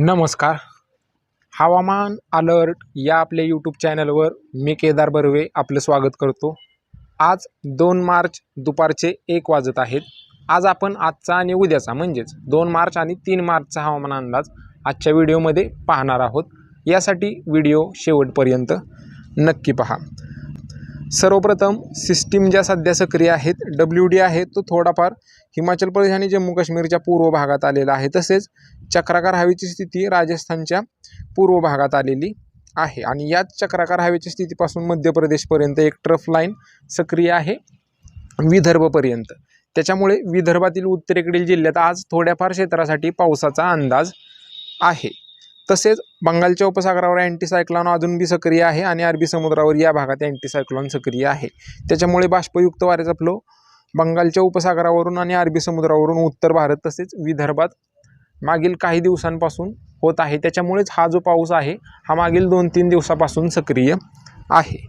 नमस्कार. हवामान अलर्ट या आपल्या यूट्यूब चॅनलवर मी केदार बर्वे आपलं स्वागत करतो. आज दोन मार्च दुपारचे एक वाजत आहेत. आज आपण आजचा आणि उद्याचा म्हणजेच दोन मार्च आणि तीन मार्चचा हवामान अंदाज आजच्या व्हिडिओमध्ये पाहणार आहोत. यासाठी व्हिडिओ शेवटपर्यंत नक्की पहा. सर्वप्रथम सिस्टीम ज्या सध्या सक्रिय आहेत डब्ल्यू डी आहे तो थोडाफार हिमाचल प्रदेश आणि जम्मू काश्मीरच्या पूर्व भागात आलेला आहे. तसेच चक्राकार हवेची स्थिती राजस्थानच्या पूर्व भागात आलेली आहे. आणि याच चक्राकार हवेच्या स्थितीपासून मध्य प्रदेशपर्यंत एक ट्रफ लाईन सक्रिय आहे विदर्भपर्यंत. त्याच्यामुळे विदर्भातील उत्तरेकडील जिल्ह्यात आज थोड्याफार क्षेत्रासाठी पावसाचा अंदाज आहे. तसेच बंगालच्या उपसागरावर अँटीसायक्लॉन अजून बी सक्रिय आहे आणि अरबी समुद्रावर या भागात अँटीसायक्लॉन सक्रिय आहे. त्याच्यामुळे बाष्पयुक्त वाऱ्याचा फ्लो बंगालच्या उपसागरावरून आणि अरबी समुद्रावरून उत्तर भारत तसेच विदर्भात मागील काही दिवसांपासून होत आहे. त्याच्यामुळेच हा जो पाऊस आहे हा मागील दोन तीन दिवसापासून सक्रिय आहे.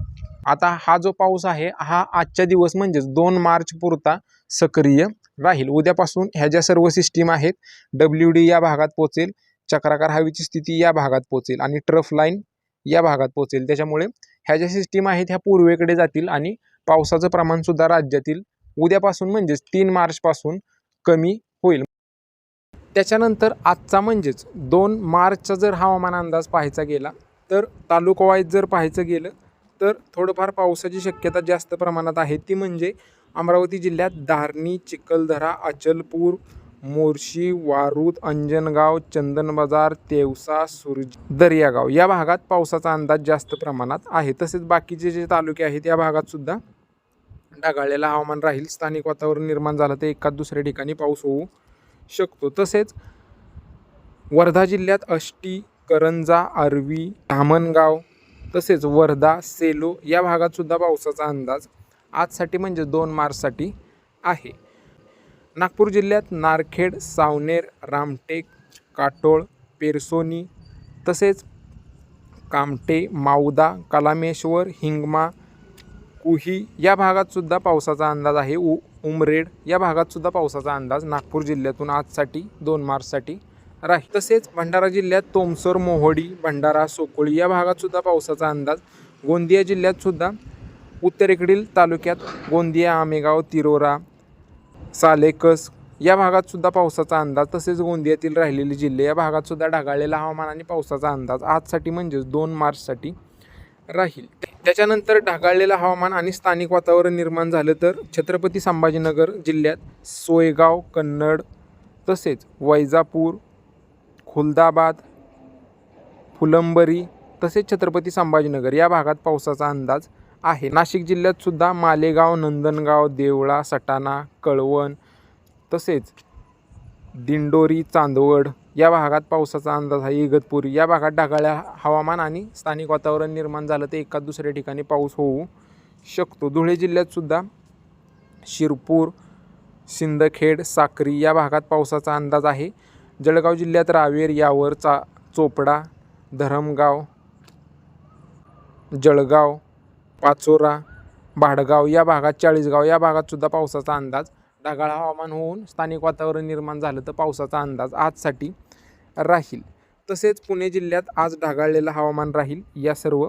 आता हा जो पाऊस आहे हा आजच्या दिवस म्हणजेच दोन मार्च पुरता सक्रिय राहील. उद्यापासून ह्या ज्या सर्व सिस्टीम आहेत डब्ल्यू डी या भागात पोचेल चक्राकार हवेची स्थिती या भागात पोचेल आणि ट्रफ लाईन या भागात पोचेल त्याच्यामुळे ह्या ज्या सिस्टीम आहेत ह्या पूर्वेकडे जातील आणि पावसाचं प्रमाणसुद्धा राज्यातील उद्यापासून म्हणजेच तीन मार्चपासून कमी होईल. त्याच्यानंतर आजचा म्हणजेच दोन मार्चचा जर हवामान अंदाज पाहायचा गेला तर तालुकावाईज जर पाहायचं गेलं तर थोडंफार पावसाची शक्यता जास्त प्रमाणात आहे. ती म्हणजे अमरावती जिल्ह्यात धारणी चिखलदरा अचलपूर मोर्शी वारूद अंजनगाव चंदन बाजार तेवसा सुरज दर्यागाव या भागात पावसाचा अंदाज जास्त प्रमाणात आहे. तसेच बाकीचे जे तालुके आहेत या भागात सुद्धा ढगाळलेलं हवामान राहील. स्थानिक वातावरण निर्माण झालं तर एकाच दुसऱ्या ठिकाणी पाऊस होऊ शकतो. तसेच वर्धा जिल्ह्यात अष्टी करंजा आर्वी धामणगाव तसेच वर्धा सेलो या भागात सुद्धा पावसाचा अंदाज आजसाठी म्हणजे दोन मार्चसाठी आहे. नागपूर जिल्ह्यात नारखेड सावनेर रामटेक काटोळ पेरसोनी तसेच कामटे माऊदा कलामेश्वर हिंगमा कुही या भागातसुद्धा पावसाचा अंदाज आहे. उ उमरेड या भागातसुद्धा पावसाचा अंदाज नागपूर जिल्ह्यातून आजसाठी दोन मार्चसाठी राहील. तसेच भंडारा जिल्ह्यात तोमसर मोहोडी भंडारा सोकोळी या भागातसुद्धा पावसाचा अंदाज गोंदिया जिल्ह्यातसुद्धा उत्तरेकडील तालुक्यात गोंदिया आमेगाव तिरोरा सालेकस या भागात सुद्धा पावसाचा अंदाज तसेच गोंदियातील राहिलेले जिल्हे या भागात सुद्धा ढगाळलेला हवामान आणि पावसाचा अंदाज आजसाठी म्हणजेच दोन मार्चसाठी राहील. त्याच्यानंतर ढगाळलेलं हवामान आणि स्थानिक वातावरण निर्माण झालं तर छत्रपती संभाजीनगर जिल्ह्यात सोयगाव कन्नड तसेच वैजापूर खुलदाबाद फुलंबरी तसेच छत्रपती संभाजीनगर या भागात पावसाचा अंदाज आहे. नाशिक जिल्ह्यात सुद्धा मालेगाव नंदनगाव देवळा सटाणा कळवण तसेच दिंडोरी चांदवड या भागात पावसाचा अंदाज आहे. इगतपुरी या भागात ढगाळ्या हवामान आणि स्थानिक वातावरण निर्माण झालं तर एका दुसऱ्या ठिकाणी पाऊस होऊ शकतो. धुळे जिल्ह्यातसुद्धा शिरपूर सिंदखेड साक्री या भागात पावसाचा अंदाज आहे. जळगाव जिल्ह्यात रावेर यावर चा चोपडा धरमगाव जळगाव पाचोरा भाडगाव या भागात चाळीसगाव या भागात सुद्धा पावसाचा अंदाज. ढगाळ हवामान होऊन स्थानिक वातावरण निर्माण झालं तर पावसाचा अंदाज आजसाठी राहील. तसेच पुणे जिल्ह्यात आज ढगाळलेलं हवामान राहील. या सर्व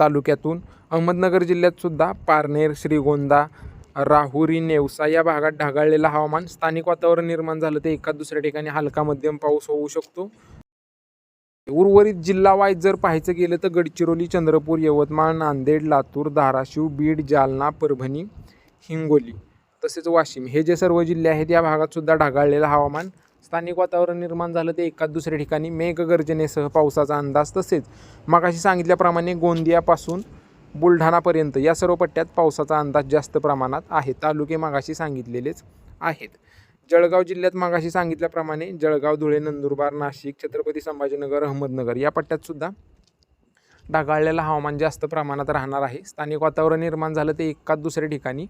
तालुक्यातून अहमदनगर जिल्ह्यात सुद्धा पारनेर श्रीगोंदा राहुरी नेवसा या भागात ढगाळलेलं हवामान. स्थानिक वातावरण निर्माण झालं तर एका दुसऱ्या ठिकाणी हलका मध्यम पाऊस होऊ शकतो. उर्वरित जिल्हा वाईज जर पाहायचं गेलं तर गडचिरोली चंद्रपूर यवतमाळ नांदेड लातूर धाराशिव बीड जालना परभणी हिंगोली तसेच वाशिम हे जे सर्व जिल्हे आहेत या भागात सुद्धा ढगाळलेलं हवामान. स्थानिक वातावरण निर्माण झालं ते एकाच दुसऱ्या ठिकाणी मेघगर्जनेसह पावसाचा अंदाज तसेच मगाशी सांगितल्याप्रमाणे गोंदियापासून बुलढाणापर्यंत या सर्व पट्ट्यात पावसाचा अंदाज जास्त प्रमाणात आहे. तालुके मागाशी सांगितलेलेच आहेत. जळगाव जिल्ह्यात मागाशी सांगितल्याप्रमाणे जळगाव धुळे नंदुरबार नाशिक छत्रपती संभाजीनगर अहमदनगर या पट्ट्यात सुद्धा ढगाळलेलं हवामान जास्त प्रमाणात राहणार आहे. स्थानिक वातावरण निर्माण झालं ते एकाच दुसऱ्या ठिकाणी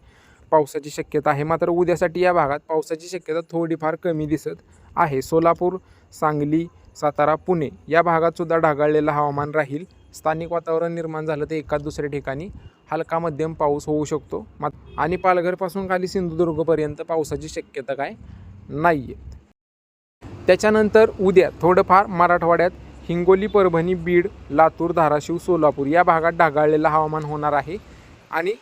पावसाची शक्यता आहे. मात्र उद्यासाठी या भागात पावसाची शक्यता थोडीफार कमी दिसत आहे. सोलापूर सांगली सातारा पुणे या भागात सुद्धा ढगाळलेलं हवामान राहील. स्थानिक वातावरण निर्माण झालं तर एकाच दुसऱ्या ठिकाणी. हलका मध्यम पाऊस होऊ शकतो. मात्र आणि पालघरपासून खाली सिंधुदुर्गपर्यंत पावसाची शक्यता काय? नाही आहे त्याच्यानंतर उद्या थोडंफार मराठवाड्यात हिंगोली परभणी बीड लातूर धाराशिव सोलापूर या भागात ढगाळलेलं हवामान होणार आहे आणि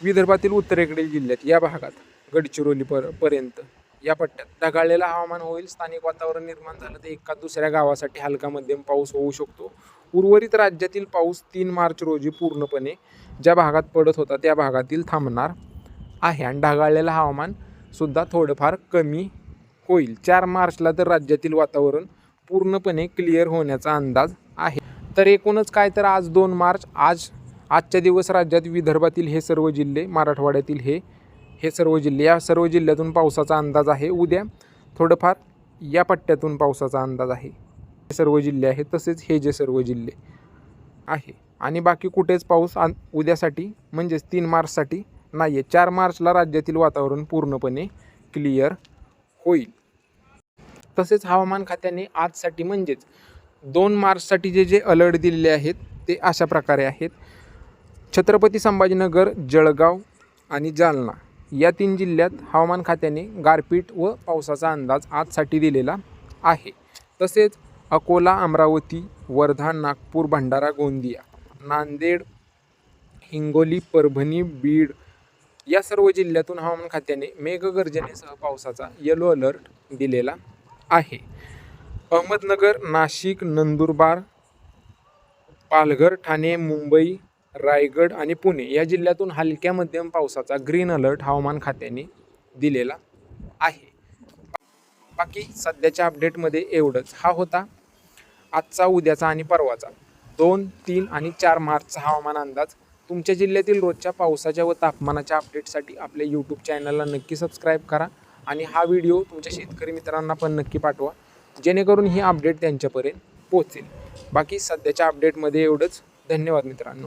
विदर्भातील उत्तरेकडील जिल्ह्यात या भागात गडचिरोली पर पर्यंत या पट्ट्यात ढगाळलेलं हवामान होईल. स्थानिक वातावरण निर्माण झालं तर एका दुसऱ्या गावासाठी हलका मध्यम पाऊस होऊ शकतो. उर्वरित राज्यातील पाऊस तीन मार्च रोजी पूर्णपणे ज्या भागात पडत होता त्या भागातील थांबणार आहे. आणि ढगाळलेलं हवामान सुद्धा थोडंफार कमी होईल. चार मार्चला तर राज्यातील वातावरण पूर्णपणे क्लिअर होण्याचा अंदाज आहे. तर एकूणच काय तर आज दोन मार्च आज आजच्या दिवस राज्यात विदर्भातील हे सर्व जिल्हे मराठवाड्यातील हे हे सर्व जिल्हे या सर्व जिल्ह्यातून पावसाचा अंदाज आहे. उद्या थोडंफार या पट्ट्यातून पावसाचा अंदाज आहे. सर्व जिल्हे आहेत तसेच हे जे सर्व जिल्हे आहे. आणि बाकी कुठेच पाऊस आ उद्यासाठी म्हणजेच तीन मार्चसाठी नाही आहे चार मार्चला राज्यातील वातावरण पूर्णपणे क्लिअर होईल. तसेच हवामान खात्याने आजसाठी म्हणजेच दोन मार्चसाठी जे जे अलर्ट दिलेले आहेत ते अशा प्रकारे आहेत. छत्रपती संभाजीनगर जळगाव आणि जालना या तीन जिल्ह्यात हवामान खात्याने गारपीट व पावसाचा अंदाज आजसाठी दिलेला आहे. तसेच अकोला अमरावती वर्धा नागपूर भंडारा गोंदिया नांदेड हिंगोली परभणी बीड या सर्व जिल्ह्यातून हवामान खात्याने मेघगर्जनेसह पावसाचा येलो अलर्ट दिलेला आहे. अहमदनगर नाशिक नंदुरबार पालघर ठाणे मुंबई रायगड आणि पुणे या जिल्ह्यातून हलक्या मध्यम पावसाचा ग्रीन अलर्ट हवामान खात्याने दिलेला आहे. बाकी सध्याच्या अपडेटमध्ये एवढंच. हा होता आजचा उद्याचा आणि परवाचा. दोन तीन आणि चार मार्चचा हवामान अंदाज. तुमच्या जिल्ह्यातील रोजच्या पावसाच्या व तापमानाच्या अपडेटसाठी आपल्या यूट्यूब चॅनलला नक्की सबस्क्राईब करा आणि हा व्हिडिओ तुमच्या शेतकरी मित्रांना पण नक्की पाठवा. जेणेकरून ही अपडेट त्यांच्यापर्यंत पोहोचेल. बाकी सध्याच्या अपडेटमध्ये एवढंच. धन्यवाद मित्रांनो.